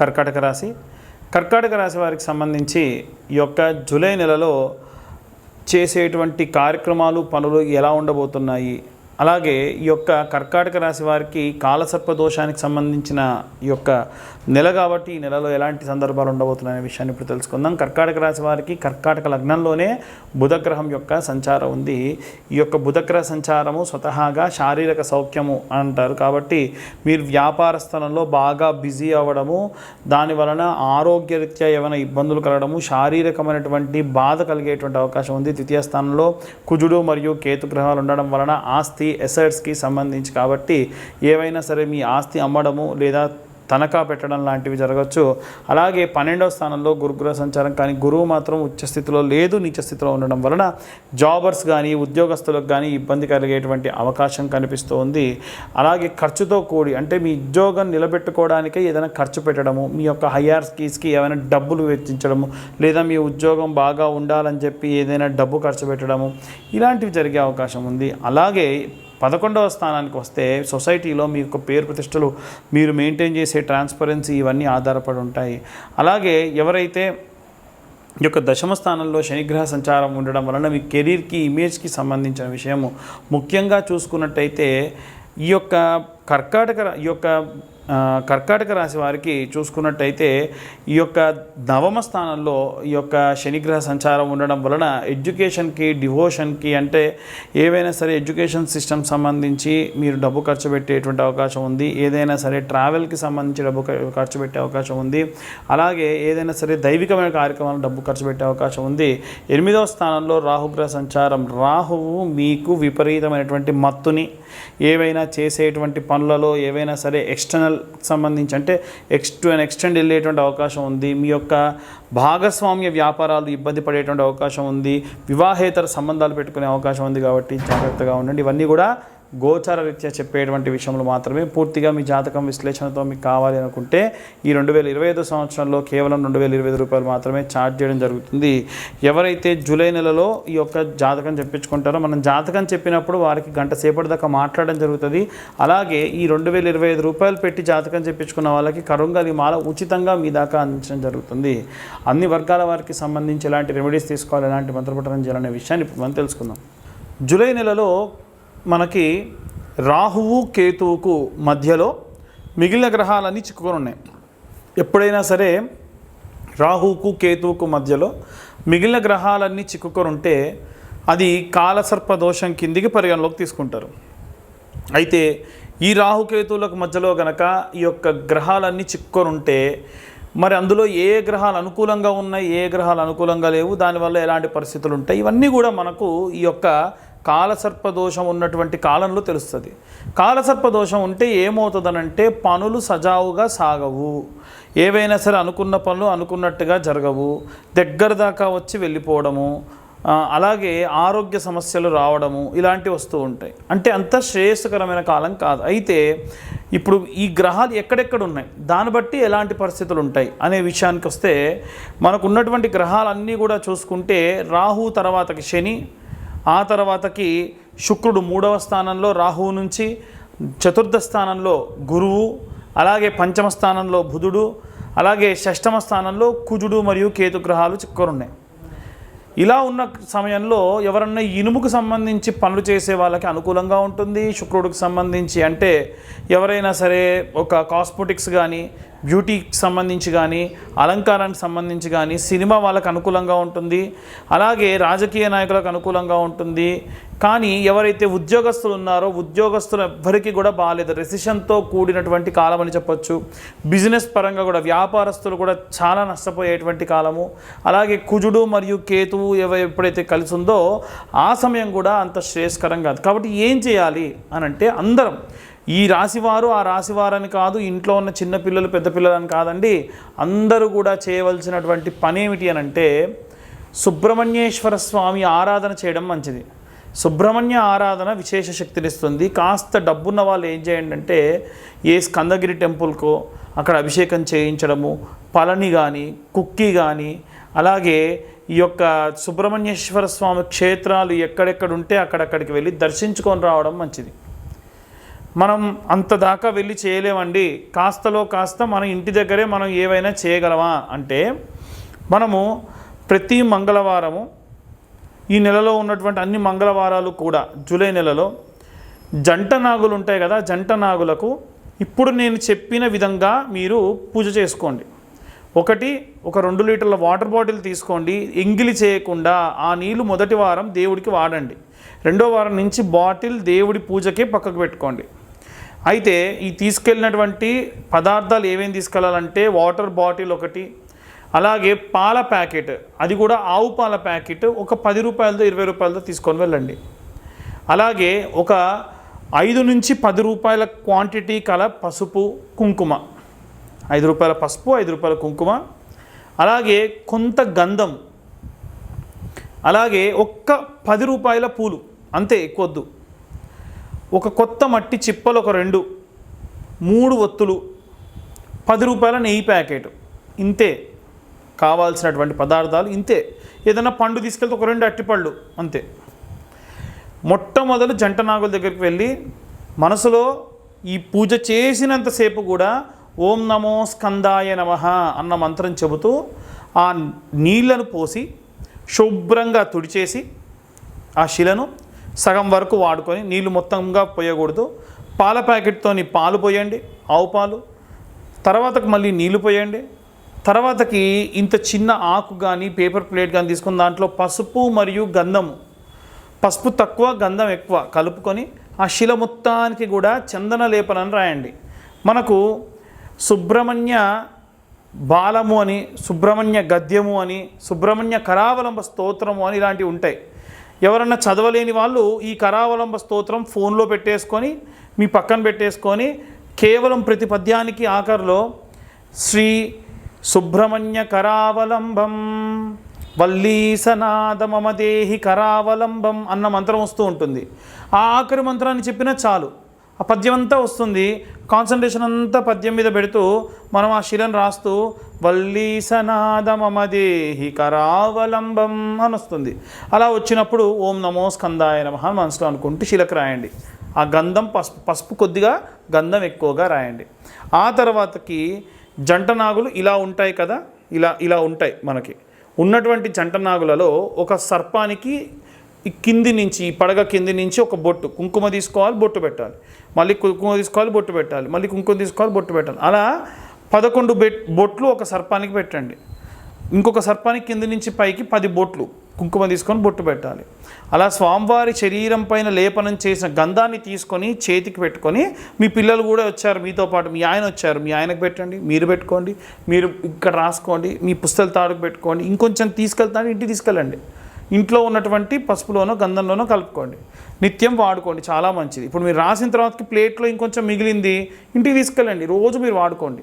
కర్కాటక రాశి. కర్కాటక రాశి వారికి సంబంధించి ఈ యొక్క జూలై నెలలో చేసేటువంటి కార్యక్రమాలు పనులు ఎలా ఉండబోతున్నాయి? అలాగే ఈ యొక్క కర్కాటక రాశి వారికి కాలసర్ప దోషానికి సంబంధించిన ఈ యొక్క నెల కాబట్టి ఈ నెలలో ఎలాంటి సందర్భాలు ఉండబోతున్నాయనే విషయాన్ని ఇప్పుడు తెలుసుకుందాం. కర్కాటక రాశి వారికి కర్కాటక లగ్నంలోనే బుధగ్రహం యొక్క సంచారం ఉంది. ఈ యొక్క బుధగ్రహ సంచారము స్వతహాగా శారీరక సౌఖ్యము అంటారు. కాబట్టి మీరు వ్యాపార స్థలంలో బాగా బిజీ అవ్వడము దాని వలన ఆరోగ్యరీత్యా ఏమైనా ఇబ్బందులు కలగడము శారీరకమైనటువంటి బాధ కలిగేటువంటి అవకాశం ఉంది. ద్వితీయ స్థానంలో కుజుడు మరియు కేతు గ్రహాలు ఉండడం వలన ఆస్తి ఎసెట్స్కి సంబంధించి కాబట్టి ఏవైనా సరే మీ ఆస్తి అమ్మడము లేదా తనఖా పెట్టడం లాంటివి జరగచ్చు. అలాగే పన్నెండవ స్థానంలో గురుగ్రహ సంచారం కానీ గురువు మాత్రం ఉచ్చ స్థితిలో లేదు నీచ స్థితిలో ఉండడం వలన జాబర్స్ కానీ ఉద్యోగస్తులకు కానీ ఇబ్బంది కలిగేటువంటి అవకాశం కనిపిస్తూ ఉంది అలాగే ఖర్చుతో కూడి అంటే మీ ఉద్యోగం నిలబెట్టుకోవడానికే ఏదైనా ఖర్చు పెట్టడము మీ యొక్క హయ్యర్ స్కీస్కి ఏమైనా డబ్బులు వెచ్చించడము లేదా మీ ఉద్యోగం బాగా ఉండాలని చెప్పి ఏదైనా డబ్బు ఖర్చు పెట్టడము ఇలాంటివి జరిగే అవకాశం ఉంది. అలాగే పదకొండవ స్థానానికి వస్తే సొసైటీలో మీ యొక్క పేరు ప్రతిష్టలు మీరు మెయింటైన్ చేసే ట్రాన్స్పరెన్సీ ఇవన్నీ ఆధారపడి ఉంటాయి. అలాగే ఎవరైతే ఈ యొక్క దశమ స్థానంలో శనిగ్రహ సంచారం ఉండడం వలన మీ కెరీర్కి ఇమేజ్కి సంబంధించిన విషయము. ముఖ్యంగా చూసుకున్నట్టయితే ఈ యొక్క కర్కాటక ఈ యొక్క కర్కాటక రాశి వారికి చూసుకున్నట్టయితే ఈ యొక్క నవమ స్థానంలో ఈ యొక్క శనిగ్రహ సంచారం ఉండడం వలన ఎడ్యుకేషన్కి డివోషన్కి అంటే ఏవైనా సరే ఎడ్యుకేషన్ సిస్టమ్ సంబంధించి మీరు డబ్బు ఖర్చు పెట్టేటువంటి అవకాశం ఉంది. ఏదైనా సరే ట్రావెల్కి సంబంధించి డబ్బు ఖర్చు పెట్టే అవకాశం ఉంది. అలాగే ఏదైనా సరే దైవికమైన కార్యక్రమాలు డబ్బు ఖర్చు పెట్టే అవకాశం ఉంది. ఎనిమిదవ స్థానంలో రాహుగ్రహ సంచారం. రాహువు మీకు విపరీతమైనటువంటి మత్తుని ఏవైనా చేసేటువంటి పనులలో ఏవైనా సరే ఎక్స్టర్నల్ సంబంధించి అంటే ఎక్స్ టు అండ్ ఎక్స్టెండ్ వెళ్ళేటువంటి అవకాశం ఉంది. మీ యొక్క భాగస్వామ్య వ్యాపారాలు ఇబ్బంది పడేటువంటి అవకాశం ఉంది. వివాహేతర సంబంధాలు పెట్టుకునే అవకాశం ఉంది కాబట్టి జాగ్రత్తగా ఉండండి. ఇవన్నీ కూడా గోచార రీత్యా చెప్పేటువంటి విషయంలో మాత్రమే పూర్తిగా మీ జాతకం విశ్లేషణతో మీకు కావాలి అనుకుంటే ఈ రెండు వేల ఇరవై ఐదు సంవత్సరంలో కేవలం రెండు వేల ఇరవై ఐదు రూపాయలు మాత్రమే ఛార్జ్ చేయడం జరుగుతుంది. ఎవరైతే జూలై నెలలో ఈ యొక్క జాతకం చెప్పించుకుంటారో మనం జాతకం చెప్పినప్పుడు వారికి గంట సేపటి దాకా మాట్లాడడం జరుగుతుంది. అలాగే ఈ రెండు వేల ఇరవై ఐదు రూపాయలు పెట్టి జాతకం చెప్పించుకున్న వాళ్ళకి కరుంగలి మాల ఉచితంగా మీ దాకా అందించడం జరుగుతుంది. అన్ని వర్గాల వారికి సంబంధించి ఎలాంటి రెమెడీస్ తీసుకోవాలి ఎలాంటి మంత్రపఠనం చేయాలనే విషయాన్ని ఇప్పుడు మనం తెలుసుకుందాం. జూలై నెలలో మనకి రాహువు కేతువుకు మధ్యలో మిగిలిన గ్రహాలన్నీ చిక్కుకొని ఉన్నాయి. ఎప్పుడైనా సరే రాహువుకు కేతువుకు మధ్యలో మిగిలిన గ్రహాలన్నీ చిక్కుకొని ఉంటే అది కాలసర్ప దోషం కిందికి పరిగణలోకి తీసుకుంటారు. అయితే ఈ రాహుకేతువులకు మధ్యలో గనక ఈ యొక్క గ్రహాలన్నీ చిక్కుకొని ఉంటే మరి అందులో ఏ గ్రహాలు అనుకూలంగా ఉన్నాయి ఏ గ్రహాలు అనుకూలంగా లేవు దానివల్ల ఎలాంటి పరిస్థితులు ఉంటాయి? ఇవన్నీ కూడా మనకు ఈ యొక్క కాలసర్ప దోషం ఉన్నటువంటి కాలంలో తెలుస్తుంది. కాలసర్ప దోషం ఉంటే ఏమవుతుందనంటే పనులు సజావుగా సాగవు. ఏవైనా సరే అనుకున్న పనులు అనుకున్నట్టుగా జరగవు. దగ్గర దాకా వచ్చి వెళ్ళిపోవడము అలాగే ఆరోగ్య సమస్యలు రావడము ఇలాంటివి వస్తూ ఉంటాయి. అంటే అంత శ్రేయస్కరమైన కాలం కాదు. అయితే ఇప్పుడు ఈ గ్రహాలు ఎక్కడెక్కడ ఉన్నాయి దాన్ని బట్టి ఎలాంటి పరిస్థితులు ఉంటాయి? అనే విషయానికి వస్తే మనకు ఉన్నటువంటి గ్రహాలన్నీ కూడా చూసుకుంటే రాహు తర్వాతకి శని ఆ తర్వాతకి శుక్రుడు మూడవ స్థానంలో రాహువు నుంచి చతుర్థ స్థానంలో గురువు అలాగే పంచమ స్థానంలో బుధుడు అలాగే షష్టమ స్థానంలో కుజుడు మరియు కేతు గ్రహాలు ఇలా ఉన్న సమయంలో ఎవరన్నా ఇనుముకు సంబంధించి పనులు చేసే వాళ్ళకి అనుకూలంగా ఉంటుంది శుక్రుడికి సంబంధించి అంటే ఎవరైనా సరే ఒక కాస్మెటిక్స్ కానీ బ్యూటీకి సంబంధించి కానీ అలంకారానికి సంబంధించి కానీ సినిమా వాళ్ళకు అనుకూలంగా ఉంటుంది. అలాగే రాజకీయ నాయకులకు అనుకూలంగా ఉంటుంది. కానీ ఎవరైతే ఉద్యోగస్తులు ఉన్నారో ఉద్యోగస్తులు ఎవ్వరికీ కూడా బాగాలేదు రెసిషన్తో కూడినటువంటి కాలం అని చెప్పొచ్చు. బిజినెస్ పరంగా కూడా వ్యాపారస్తులు కూడా చాలా నష్టపోయేటువంటి కాలము. అలాగే కుజుడు మరియు కేతువు ఎవ ఎప్పుడైతే కలిసి ఉందో ఆ సమయం కూడా అంత శ్రేయస్కరం కాదు. కాబట్టి ఏం చేయాలి అని అంటే అందరం ఈ రాశివారు ఆ రాశివారని కాదు ఇంట్లో ఉన్న చిన్నపిల్లలు పెద్దపిల్లలని పెద్ద కాదండి. అందరూ కూడా చేయవలసినటువంటి పని ఏమిటి అని అంటే సుబ్రహ్మణ్యేశ్వర స్వామి ఆరాధన చేయడం మంచిది. సుబ్రహ్మణ్య ఆరాధన విశేష శక్తినిస్తుంది కాస్త డబ్బున్న వాళ్ళు ఏం చేయండి అంటే ఏ స్కందగిరి టెంపుల్కో అక్కడ అభిషేకం చేయించడము పళని కానీ కుక్కి కానీ అలాగే ఈ యొక్క సుబ్రహ్మణ్యేశ్వర స్వామి క్షేత్రాలు ఎక్కడెక్కడ ఉంటే అక్కడక్కడికి వెళ్ళి దర్శించుకొని రావడం మంచిది. మనం అంత దాకా వెళ్ళి చేయలేమండి. కాస్తలో కాస్త మన ఇంటి దగ్గరే మనం ఏవైనా చేయగలమా? అంటే మనము ప్రతి మంగళవారము ఈ నెలలో ఉన్నటువంటి అన్ని మంగళవారాలు కూడా జూలై నెలలో జంట నాగులు ఉంటాయి కదా జంట నాగులకు ఇప్పుడు నేను చెప్పిన విధంగా మీరు పూజ చేసుకోండి. ఒకటి ఒక రెండు లీటర్ల వాటర్ బాటిల్ తీసుకోండి. ఎంగిలి చేయకుండా ఆ నీళ్ళు మొదటి వారం దేవుడికి వాడండి. రెండో వారం నుంచి బాటిల్ దేవుడి పూజకే పక్కకు పెట్టుకోండి. అయితే ఈ తీసుకెళ్ళినటువంటి పదార్థాలు ఏమేమి తీసుకెళ్ళాలంటే వాటర్ బాటిల్ ఒకటి అలాగే పాల ప్యాకెట్. అది కూడా ఆవు పాల ప్యాకెట్ ఒక పది రూపాయలతో ఇరవై రూపాయలతో తీసుకొని వెళ్ళండి. అలాగే ఒక ఐదు నుంచి పది రూపాయల క్వాంటిటీ కల పసుపు కుంకుమ. ఐదు రూపాయల పసుపు ఐదు రూపాయల కుంకుమ. అలాగే కొంత గంధం. అలాగే ఒక్క పది రూపాయల పూలు. అంతే ఎక్కువద్దు. ఒక కొత్త మట్టి చిప్పలు ఒక రెండు మూడు ఒత్తులు పది రూపాయల నెయ్యి ప్యాకెట్. ఇంతే. కావాల్సినటువంటి పదార్థాలు ఇంతే. ఏదైనా పండు తీసుకెళ్తే ఒక రెండు అట్టిపళ్ళు అంతే. మొట్టమొదలు జంట నాగుల దగ్గరికి వెళ్ళి మనసులో ఈ పూజ చేసినంతసేపు కూడా ఓం నమో స్కందాయ నమ అన్న మంత్రం చెబుతూ ఆ నీళ్ళను పోసి శుభ్రంగా తుడిచేసి ఆ శిలను సగం వరకు వాడుకొని నీళ్ళు మొత్తంగా పోయకూడదు. పాల ప్యాకెట్తోని పాలు పోయండి ఆవు పాలు. తర్వాతకు మళ్ళీ నీళ్ళు పోయండి. తర్వాతకి ఇంత చిన్న ఆకు కానీ పేపర్ ప్లేట్ కానీ తీసుకున్న దాంట్లో పసుపు మరియు గంధము పసుపు తక్కువ గంధం ఎక్కువ కలుపుకొని ఆ శిల మొత్తానికి కూడా చందన లేపనని రాయండి. మనకు సుబ్రహ్మణ్య బాలము అని సుబ్రహ్మణ్య గద్యము అని సుబ్రహ్మణ్య కరావలంబ స్తోత్రము అని ఇలాంటివి ఉంటాయి. ఎవరన్నా చదవలేని వాళ్ళు ఈ కరావలంబ స్తోత్రం ఫోన్లో పెట్టేసుకొని మీ పక్కన పెట్టేసుకొని కేవలం ప్రతి పద్యానికి ఆఖరిలో శ్రీ సుబ్రహ్మణ్య కరావలంబం వల్లీసనాద మమ దేహి కరావలంబం అన్న మంత్రం వస్తూ ఉంటుంది. ఆ ఆఖరి మంత్రాన్ని చెప్పినా చాలు. ఆ పద్యం అంతా వస్తుంది. కాన్సన్ట్రేషన్ అంతా పద్యం మీద పెడుతూ మనం ఆ శిలను రాస్తూ వల్లీసనాదమదేహి కరావలంబం అని వస్తుంది అలా వచ్చినప్పుడు ఓం నమో స్కందాయ నమ అని మనసులో అనుకుంటూ శిలకు రాయండి. ఆ గంధం పసుపు పసుపు కొద్దిగా గంధం ఎక్కువగా రాయండి. ఆ తర్వాతకి జంట నాగులు ఇలా ఉంటాయి కదా ఇలా ఇలా ఉంటాయి మనకి. ఉన్నటువంటి జంట నాగులలో ఒక సర్పానికి కింది నుంచి ఈ పడగ కింది నుంచి ఒక బొట్టు కుంకుమ తీసుకోవాలి బొట్టు పెట్టాలి. మళ్ళీ కుంకుమ తీసుకోవాలి బొట్టు పెట్టాలి. మళ్ళీ కుంకుమ తీసుకోవాలి బొట్టు పెట్టాలి. అలా పదకొండు బెట్ బొట్లు ఒక సర్పానికి పెట్టండి. ఇంకొక సర్పానికి కింద నుంచి పైకి పది బొట్లు కుంకుమ తీసుకొని బొట్టు పెట్టాలి. అలా స్వామివారి శరీరం పైన లేపనం చేసిన గంధాన్ని తీసుకొని చేతికి పెట్టుకొని మీ పిల్లలు కూడా వచ్చారు మీతో పాటు మీ ఆయన వచ్చారు మీ ఆయనకు పెట్టండి మీరు పెట్టుకోండి మీరు ఇక్కడ రాసుకోండి మీ పుస్తల తాడుకు పెట్టుకోండి ఇంకొంచెం తీసుకెళ్తాను ఇంటికి తీసుకెళ్ళండి. ఇంట్లో ఉన్నటువంటి పసుపులోనో గంధంలోనో కలుపుకోండి. నిత్యం వాడుకోండి చాలా మంచిది. ఇప్పుడు మీరు రాసిన తర్వాతకి ప్లేట్లో ఇంకొంచెం మిగిలింది ఇంటికి తీసుకెళ్ళండి రోజు మీరు వాడుకోండి.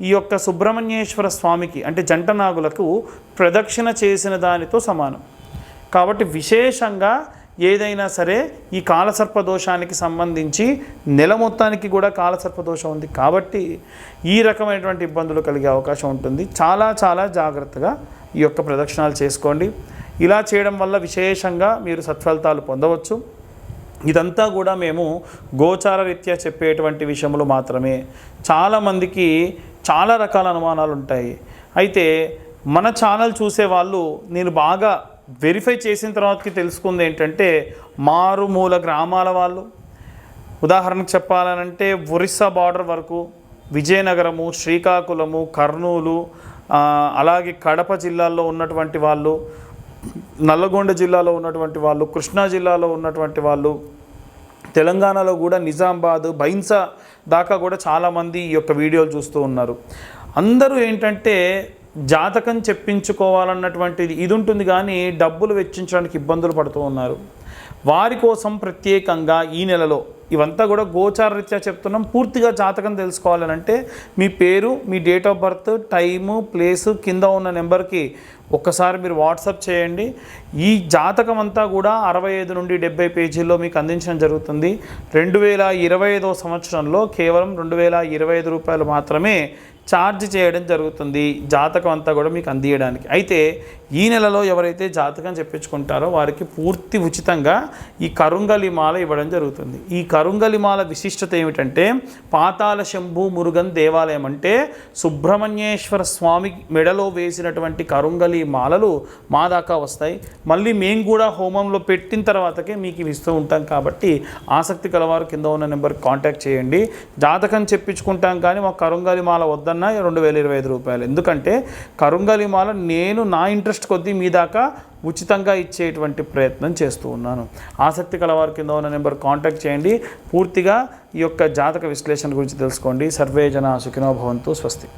ఈ యొక్క సుబ్రహ్మణ్యేశ్వర స్వామికి అంటే జంట నాగులకు ప్రదక్షిణ చేసిన దానితో సమానం. కాబట్టి విశేషంగా ఏదైనా సరే ఈ కాలసర్ప దోషానికి సంబంధించి నెల మొత్తానికి కూడా కాలసర్ప దోషం ఉంది. కాబట్టి ఈ రకమైనటువంటి ఇబ్బందులు కలిగే అవకాశం ఉంటుంది. చాలా చాలా జాగ్రత్తగా ఈ యొక్క ప్రదక్షిణాలు చేసుకోండి. ఇలా చేయడం వల్ల విశేషంగా మీరు సత్ఫలితాలు పొందవచ్చు. ఇదంతా కూడా మేము గోచార రీత్యా చెప్పేటువంటి విషయములు మాత్రమే. చాలామందికి చాలా రకాల అనుమానాలు ఉంటాయి. అయితే మన ఛానల్ చూసే వాళ్ళు నేను బాగా వెరిఫై చేసిన తర్వాతకి తెలుసుకుంది ఏంటంటే మారుమూల గ్రామాల వాళ్ళు. ఉదాహరణకు చెప్పాలనంటే ఒరిస్సా బార్డర్ వరకు విజయనగరము శ్రీకాకుళము కర్నూలు అలాగే కడప జిల్లాల్లో ఉన్నటువంటి వాళ్ళు నల్లగొండ జిల్లాలో ఉన్నటువంటి వాళ్ళు కృష్ణా జిల్లాలో ఉన్నటువంటి వాళ్ళు తెలంగాణలో కూడా నిజామాబాద్ బైన్సా దాకా కూడా చాలామంది ఈ యొక్క వీడియోలు చూస్తూ ఉన్నారు. అందరూ ఏంటంటే జాతకం చెప్పించుకోవాలన్నటువంటిది ఇది ఉంటుంది కానీ డబ్బులు వెచ్చించడానికి ఇబ్బందులు పడుతూ ఉన్నారు. వారి కోసం ప్రత్యేకంగా ఈ నెలలో ఇవంతా కూడా గోచారరీత్యా చెప్తున్నాం. పూర్తిగా జాతకం తెలుసుకోవాలనంటే మీ పేరు మీ date of birth time place కింద ఉన్న నెంబర్కి ఒక్కసారి మీరు వాట్సాప్ చేయండి. ఈ జాతకం అంతా కూడా అరవై ఐదు నుండి డెబ్బై పేజీల్లో మీకు అందించడం జరుగుతుంది. రెండు వేల ఇరవై ఐదో సంవత్సరంలో కేవలం రెండు వేల ఇరవై ఐదు రూపాయలు మాత్రమే ఛార్జ్ చేయడం జరుగుతుంది జాతకం అంతా కూడా మీకు అందియడానికి. అయితే ఈ నెలలో ఎవరైతే జాతకం చెప్పించుకుంటారో వారికి పూర్తి ఉచితంగా ఈ కరుంగలి మాల ఇవ్వడం జరుగుతుంది. ఈ కరుంగలి మాల విశిష్టత ఏమిటంటే పాతాల శంభు మురుగన్ దేవాలయం అంటే సుబ్రహ్మణ్యేశ్వర స్వామి మెడలో వేసినటువంటి కరుంగలి మాలలు మా దాకా వస్తాయి. మళ్ళీ మేము కూడా హోమంలో పెట్టిన తర్వాతకే మీకు ఇవి ఇస్తూ ఉంటాం కాబట్టి ఆసక్తి కలవారు కింద ఉన్న నెంబర్కి కాంటాక్ట్ చేయండి. జాతకం చెప్పించుకుంటాం కానీ మా కరుంగలి మాల వద్దన్నా రెండు వేల ఇరవై ఐదు రూపాయలు. ఎందుకంటే కరుంగలి మాల నేను నా ఇంట్రెస్ట్ కొద్దీ మీ దాకా ఉచితంగా ఇచ్చేటువంటి ప్రయత్నం చేస్తూ ఉన్నాను. ఆసక్తి కలవారు కింద ఉన్న నెంబర్ కాంటాక్ట్ చేయండి. పూర్తిగా ఈ యొక్క జాతక విశ్లేషణ గురించి తెలుసుకోండి. సర్వే జన సుఖినో భవంతు స్వస్తి.